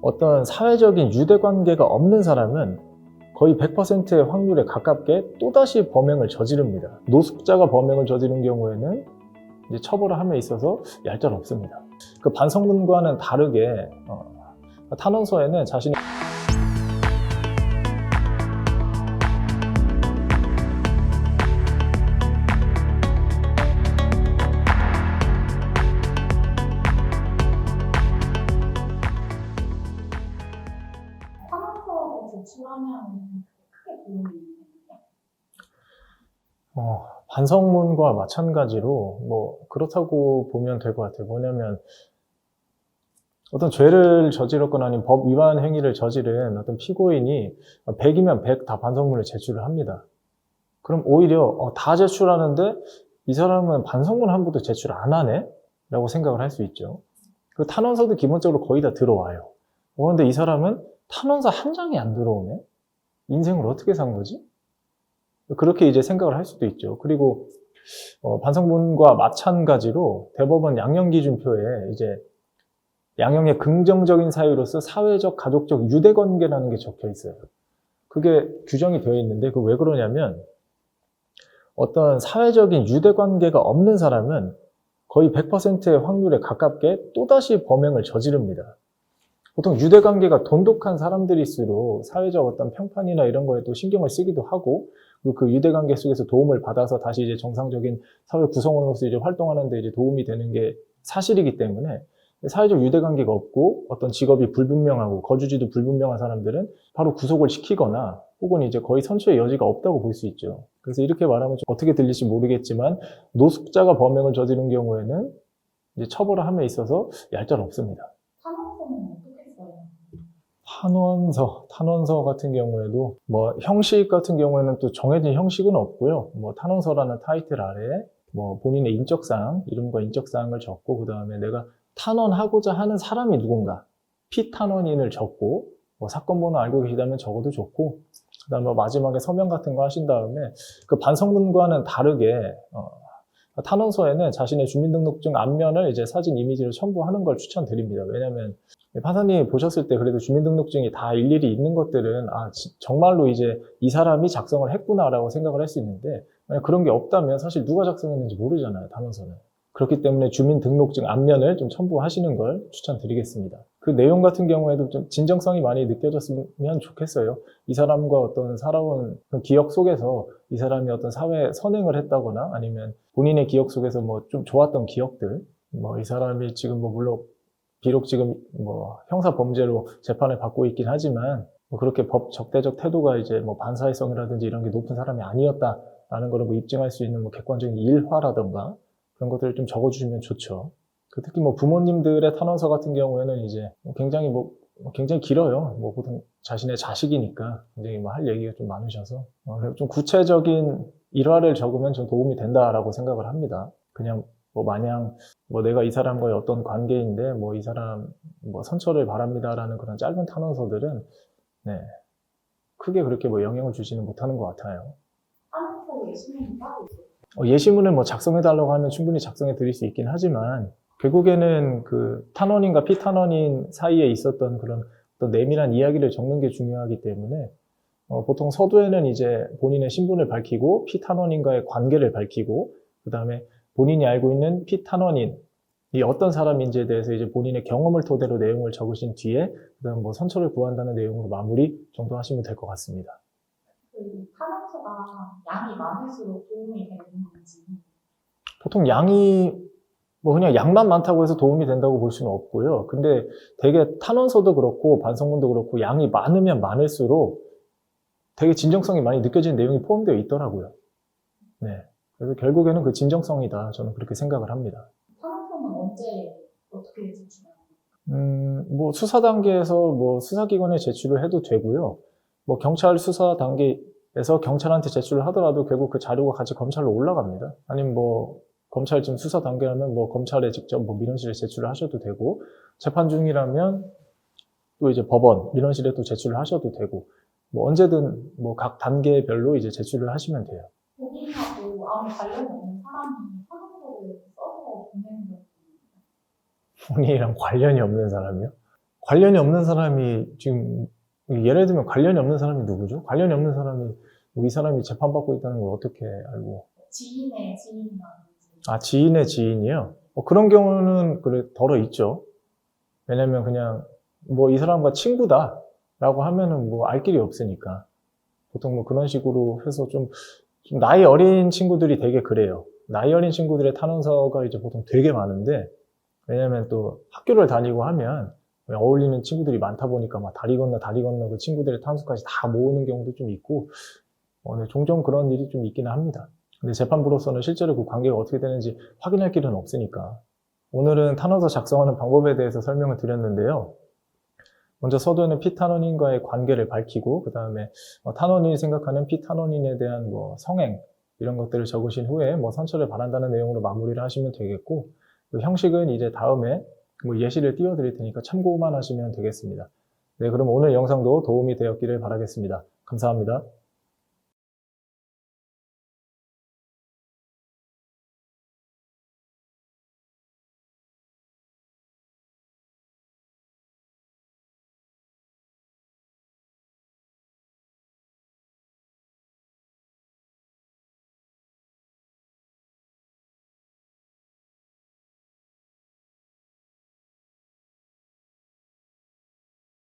어떤 사회적인 유대 관계가 없는 사람은 거의 100%의 확률에 가깝게 또다시 범행을 저지릅니다. 노숙자가 범행을 저지른 경우에는 이제 처벌을 함에 있어서 얄짤 없습니다. 그 반성문과는 다르게 어, 탄원서에는 자신이 어, 반성문과 마찬가지로 뭐 그렇다고 보면 될 것 같아요. 뭐냐면 어떤 죄를 저질렀거나 아니면 법 위반 행위를 저지른 어떤 피고인이 100이면 100 다 반성문을 제출을 합니다. 그럼 오히려 어, 다 제출하는데 이 사람은 반성문 한 부도 제출 안 하네? 라고 생각을 할 수 있죠. 그 탄원서도 기본적으로 거의 다 들어와요. 어, 근데 이 사람은 탄원서 한 장이 안 들어오네? 인생을 어떻게 산 거지? 그렇게 이제 생각을 할 수도 있죠. 그리고 어, 반성문과 마찬가지로 대법원 양형 기준표에 이제 양형의 긍정적인 사유로서 사회적, 가족적 유대 관계라는 게 적혀 있어요. 그게 규정이 되어 있는데 그 왜 그러냐면 어떤 사회적인 유대 관계가 없는 사람은 거의 100%의 확률에 가깝게 또다시 범행을 저지릅니다. 보통 유대 관계가 돈독한 사람들일수록 사회적 어떤 평판이나 이런 거에 또 신경을 쓰기도 하고 그 유대 관계 속에서 도움을 받아서 다시 이제 정상적인 사회 구성원으로서 이제 활동하는데 이제 도움이 되는 게 사실이기 때문에 사회적 유대 관계가 없고 어떤 직업이 불분명하고 거주지도 불분명한 사람들은 바로 구속을 시키거나 혹은 이제 거의 선처의 여지가 없다고 볼 수 있죠. 그래서 이렇게 말하면 좀 어떻게 들릴지 모르겠지만 노숙자가 범행을 저지른 경우에는 이제 처벌을 함에 있어서 얄짤 없습니다. 탄원서는 어떻게 써요? 탄원서, 탄원서 같은 경우에도 뭐 형식 같은 경우에는 또 정해진 형식은 없고요. 뭐 탄원서라는 타이틀 아래에 뭐 본인의 인적사항, 이름과 인적사항을 적고 그 다음에 내가 탄원하고자 하는 사람이 누군가 피탄원인을 적고 뭐 사건 번호 알고 계시다면 적어도 좋고 그 다음에 뭐 마지막에 서명 같은 거 하신 다음에 그 반성문과는 다르게 어, 탄원서에는 자신의 주민등록증 앞면을 이제 사진 이미지로 첨부하는 걸 추천드립니다. 왜냐하면 판사님이 보셨을 때 그래도 주민등록증이 다 일일이 있는 것들은 아 지- 정말로 이제 이 사람이 작성을 했구나라고 생각을 할 수 있는데 만약 그런 게 없다면 사실 누가 작성했는지 모르잖아요 탄원서는. 그렇기 때문에 주민등록증 앞면을 좀 첨부하시는 걸 추천드리겠습니다. 그 내용 같은 경우에도 좀 진정성이 많이 느껴졌으면 좋겠어요. 이 사람과 어떤 살아온 그 기억 속에서 이 사람이 어떤 사회 선행을 했다거나 아니면 본인의 기억 속에서 뭐 좀 좋았던 기억들 뭐 이 사람이 지금 뭐 물론 비록 지금 뭐 형사 범죄로 재판을 받고 있긴 하지만 뭐 그렇게 법 적대적 태도가 이제 뭐 반사회성이라든지 이런 게 높은 사람이 아니었다라는 거를 뭐 입증할 수 있는 뭐 객관적인 일화라든가 그런 것들을 좀 적어주시면 좋죠. 그 특히 뭐 부모님들의 탄원서 같은 경우에는 이제 뭐 굉장히 뭐 굉장히 길어요. 뭐 보통 자신의 자식이니까 굉장히 뭐 할 얘기가 좀 많으셔서 어, 좀 구체적인 일화를 적으면 좀 도움이 된다라고 생각을 합니다. 그냥 뭐 마냥 뭐 내가 이 사람과의 어떤 관계인데 뭐 이 사람 뭐 선처를 바랍니다라는 그런 짧은 탄원서들은 네 크게 그렇게 뭐 영향을 주지는 못하는 것 같아요. 어, 예시문을 뭐 작성해 달라고 하면 충분히 작성해 드릴 수 있긴 하지만 결국에는 그 탄원인과 피탄원인 사이에 있었던 그런 어떤 내밀한 이야기를 적는 게 중요하기 때문에 어, 보통 서두에는 이제 본인의 신분을 밝히고 피탄원인과의 관계를 밝히고 그 다음에 본인이 알고 있는 피탄원인 이 어떤 사람인지에 대해서 이제 본인의 경험을 토대로 내용을 적으신 뒤에 그다음 뭐 선처를 구한다는 내용으로 마무리 정도 하시면 될 것 같습니다. 그 탄원서가 양이 많을수록 도움이 되는 건지 보통 양이 뭐 그냥 양만 많다고 해서 도움이 된다고 볼 수는 없고요. 근데 되게 탄원서도 그렇고 반성문도 그렇고 양이 많으면 많을수록 되게 진정성이 많이 느껴지는 내용이 포함되어 있더라고요. 네. 그래서 결국에는 그 진정성이다. 저는 그렇게 생각을 합니다. 탄원서는 언제 어떻게 제출하나요? 음, 뭐 수사 단계에서 뭐 수사기관에 제출을 해도 되고요. 뭐 경찰 수사 단계에서 경찰한테 제출을 하더라도 결국 그 자료가 같이 검찰로 올라갑니다. 아니면 뭐 검찰 지금 수사 단계라면 뭐 검찰에 직접 뭐 민원실에 제출을 하셔도 되고 재판 중이라면 또 이제 법원 민원실에 또 제출을 하셔도 되고 뭐 언제든 뭐 각 단계별로 이제 제출을 하시면 돼요. 관련 없는 사람이 써서 보내는 경우 본인이랑 관련이 없는 사람이요? 관련이 없는 사람이 지금 예를 들면 관련이 없는 사람이 누구죠? 관련이 없는 사람이 뭐이 사람이 재판받고 있다는 걸 어떻게 알고? 지인의 지인이라든지 아, 지인의 지인이요? 어, 그런 경우는 그래 덜어 있죠. 왜냐면 그냥 뭐 이 사람과 친구다라고 하면은 뭐 알 길이 없으니까. 보통 뭐 그런 식으로 해서 좀, 좀 나이 어린 친구들이 되게 그래요. 나이 어린 친구들의 탄원서가 이제 보통 되게 많은데, 왜냐면 또 학교를 다니고 하면 어울리는 친구들이 많다 보니까 막 다리 건너 다리 건너 그 친구들의 탄원서까지 다 모으는 경우도 좀 있고, 어, 네, 종종 그런 일이 좀 있기는 합니다. 근데 재판부로서는 실제로 그 관계가 어떻게 되는지 확인할 길은 없으니까. 오늘은 탄원서 작성하는 방법에 대해서 설명을 드렸는데요. 먼저 서두에는 피탄원인과의 관계를 밝히고, 그 다음에 탄원인이 생각하는 피탄원인에 대한 뭐 성행, 이런 것들을 적으신 후에 뭐 선처를 바란다는 내용으로 마무리를 하시면 되겠고, 그 형식은 이제 다음에 뭐 예시를 띄워드릴 테니까 참고만 하시면 되겠습니다. 네, 그럼 오늘 영상도 도움이 되었기를 바라겠습니다. 감사합니다.